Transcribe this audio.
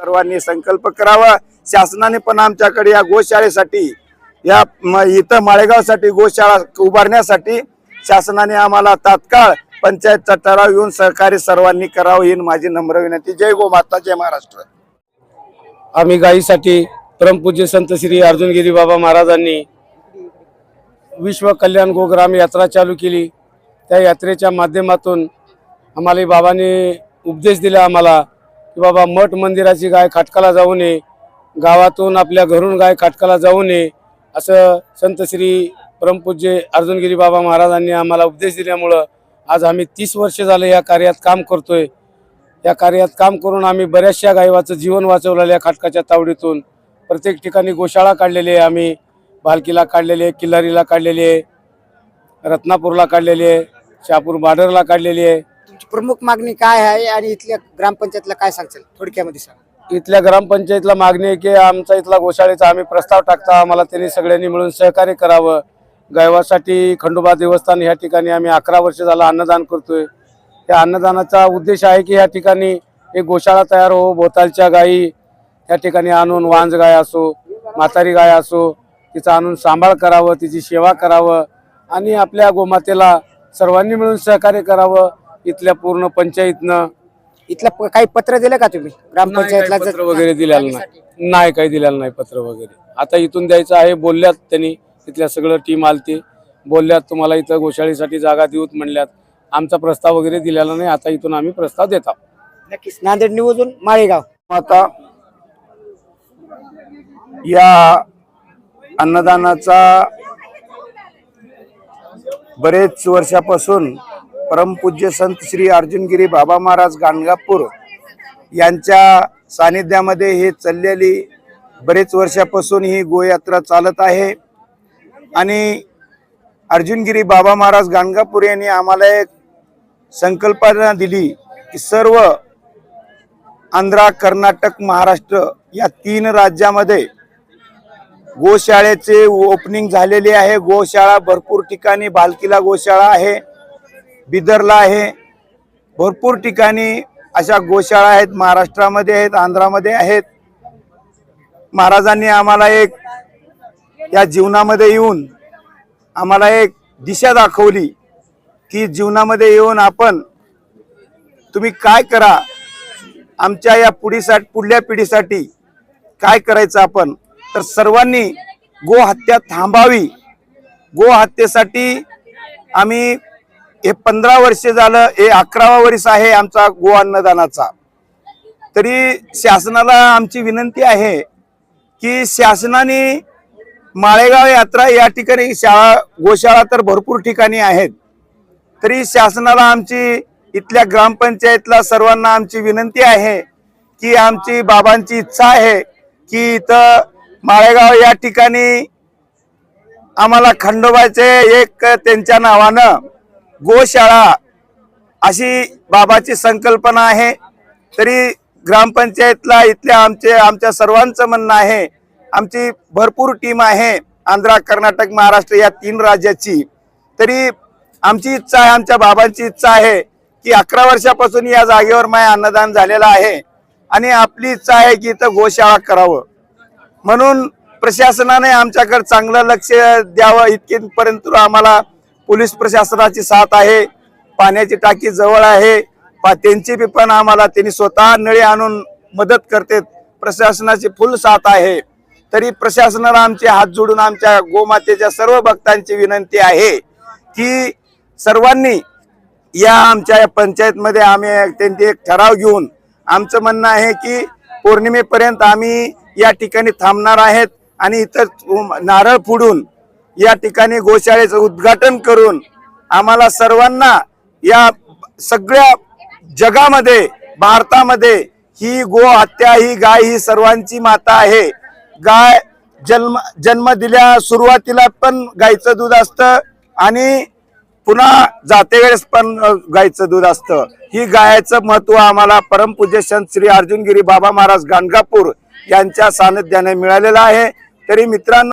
सर्वांनी संकल्प करावा. शासनाने पण आमच्याकडे या गोशाळेसाठी या म- इथं माळेगावसाठी गोशाळा उभारण्यासाठी शासनाने आम्हाला तात्काळ पंचायतचा ठराव येऊन सहकार्य सर्वांनी करावं ही माझी नम्र विनंती. जय गो माता जय महाराष्ट्र. आम्ही गायीसाठी परमपूज्य संत श्री अर्जुनगिरी बाबा महाराजांनी विश्व कल्याण गोग्राम यात्रा चालू केली. त्या यात्रेच्या माध्यमातून आम्हाला बाबांनी उपदेश दिला आम्हाला. की बाबा मठ मंदिराची गाय खाटकाला जाऊ नये गावातून आपल्या घरून गाय खाटकाला जाऊ नये असं संत श्री परमपूज्य अर्जुनगिरी बाबा महाराजांनी आम्हाला उपदेश दिल्यामुळं आज आम्ही तीस वर्ष झाले या कार्यात काम करतोय. या कार्यात काम करून आम्ही बऱ्याचशा गायवाचं जीवन वाचवलेलं या खाटकाच्या तावडीतून. प्रत्येक ठिकाणी गोशाळा काढलेली आहे आम्ही भालकीला काढलेली आहे किल्लारीला काढलेली आहे रत्नापूरला काढलेली आहे शहापूर बार्डरला काढलेली आहे. प्रमुख मागणी काय आहे आणि इथल्या ग्रामपंचायतला काय सांगचाल थोडक्यामध्ये सांग. इथल्या ग्रामपंचायतला मागणी आहे की आमचा इथला गोशाळेचा आम्ही प्रस्ताव टाकता. आम्हाला त्यांनी सगळ्यांनी मिळून सहकार्य करावं. गायवासाठी खंडोबा देवस्थान ह्या ठिकाणी आम्ही अकरा वर्ष झालं अन्नदान करतोय. त्या अन्नदानाचा उद्देश आहे की ह्या ठिकाणी एक गोशाळा तयार हो भोतालच्या गायी ह्या ठिकाणी आणून वांज गाय असो म्हातारी गाय असो तिचा आणून सांभाळ करावं तिची सेवा करावं आणि आपल्या गोमातेला सर्वांनी मिळून सहकार्य करावं. इथल्या पूर्ण पंचायतनं. इथलं प- काही पत्र दिलं का तुम्ही? ग्रामपंचायतला काही पत्र वगैरे दिलेलं नाही. नाही काही दिलेलं नाही पत्र वगैरे. आता इथून द्यायचं आहे बोलल्यात त्यांनी. तिथल्या सगळं टीम आलते. बोलल्यात तुम्हाला इथं गोशाळेसाठी जागा देऊत म्हणल्यात. आमचा प्रस्ताव वगैरे दिलेला नाही. आता इथून आम्ही प्रस्ताव देत आहोत. नक्कीच. नांदेड निवडून माळेगाव. आता या अन्नदानाचा बरेच वर्षापासून परमपूज्य संत श्री अर्जुनगिरी बाबा महाराज गाणगापूर यांच्या सानिध्यामध्ये हे चाललेली बरेच वर्षापासून ही गोयात्रा चालत आहे. आणि अर्जुनगिरी बाबा महाराज गाणगापूर यांनी आम्हाला एक संकल्पना दिली की सर्व आंध्रा कर्नाटक महाराष्ट्र या तीन राज्यामध्ये गोशाळेचे ओपनिंग झालेले आहे. गोशाळा भरपूर ठिकाणी बालकीला गोशाळा आहे. बिदरला आहे. भरपूर ठिकाणी अशा गोशाळा आहेत महाराष्ट्रामध्ये आहेत आंध्रामध्ये आहेत. महाराजांनी आम्हाला एक या जीवनामध्ये येऊन आम्हाला एक दिशा दाखवली की जीवनामध्ये येऊन आपण तुम्ही काय करा आमच्या या पुढीसाठी पुढल्या पिढीसाठी काय करायचं आपण? तर सर्वांनी गो हत्या थांबावी. गो हत्येसाठी आम्ही हे पंधरा वर्ष झालं हे अकरावा वर्ष आहे आमचा गो अन्नदानाचा. तरी शासनाला आमची विनंती आहे की शासनाने माळेगाव यात्रा या ठिकाणी शाळा गोशाळा तर भरपूर ठिकाणी आहेत. तरी शासनाला आमची इथल्या ग्रामपंचायतला सर्वांना आमची विनंती आहे की आमची बाबांची इच्छा आहे की इथं माळेगाव या ठिकाणी आम्हाला खंडोबाचे एक त्यांच्या नावानं गोशाळा अशी बाबाची संकल्पना आहे. तरी ग्रामपंचायतला इथल्या आमचे आमच्या सर्वांचं म्हणणं आहे आमची भरपूर टीम आहे आंध्रा कर्नाटक महाराष्ट्र या तीन राज्याची. तरी आमची इच्छा आहे आमच्या बाबांची इच्छा आहे की अकरा वर्षापासून या जागेवर माय अन्नदान झालेलं आहे आणि आपली इच्छा आहे की इथं गोशाळा करावं. म्हणून प्रशासनाने आमच्याकडे चांगलं लक्ष द्यावं इतकेपर्यंत आम्हाला पोलीस प्रशासनाची साथ आहे पाण्याची टाकी जवळ आहे पा- त्यांची बी पण आम्हाला त्यांनी स्वतः नळी आणून मदत करते प्रशासनाची फुल साथ आहे. तरी प्रशासनाला आमचे हात जोडून आमच्या गोमातेच्या सर्व भक्तांची विनंती आहे की सर्वांनी या आमच्या या पंचायतमध्ये आम्ही त्यांचे एक ठराव घेऊन आमचं म्हणणं आहे की पौर्णिमेपर्यंत आम्ही या ठिकाणी थांबणार आहेत आणि इतर नारळ फोडून या ठिकाणी गोशाळेचं उद्घाटन करून आम्हाला सर्वांना या सगळ्या जगामध्ये भारतामध्ये ही गो हत्या ही गाय ही सर्वांची माता आहे. गाय जन्म जन्म दिल्या सुरुवातीला पण गायचं दूध असतं आणि पुन्हा जातेवेळेस पण गायीचं गायचं दूध असतं. ही गायचं महत्त्व आम्हाला परमपूज्य संत श्री अर्जुनगिरी बाबा महाराज गाणगापूर यांच्या सानिध्याने मिळालेलं आहे. तरी मित्रांनो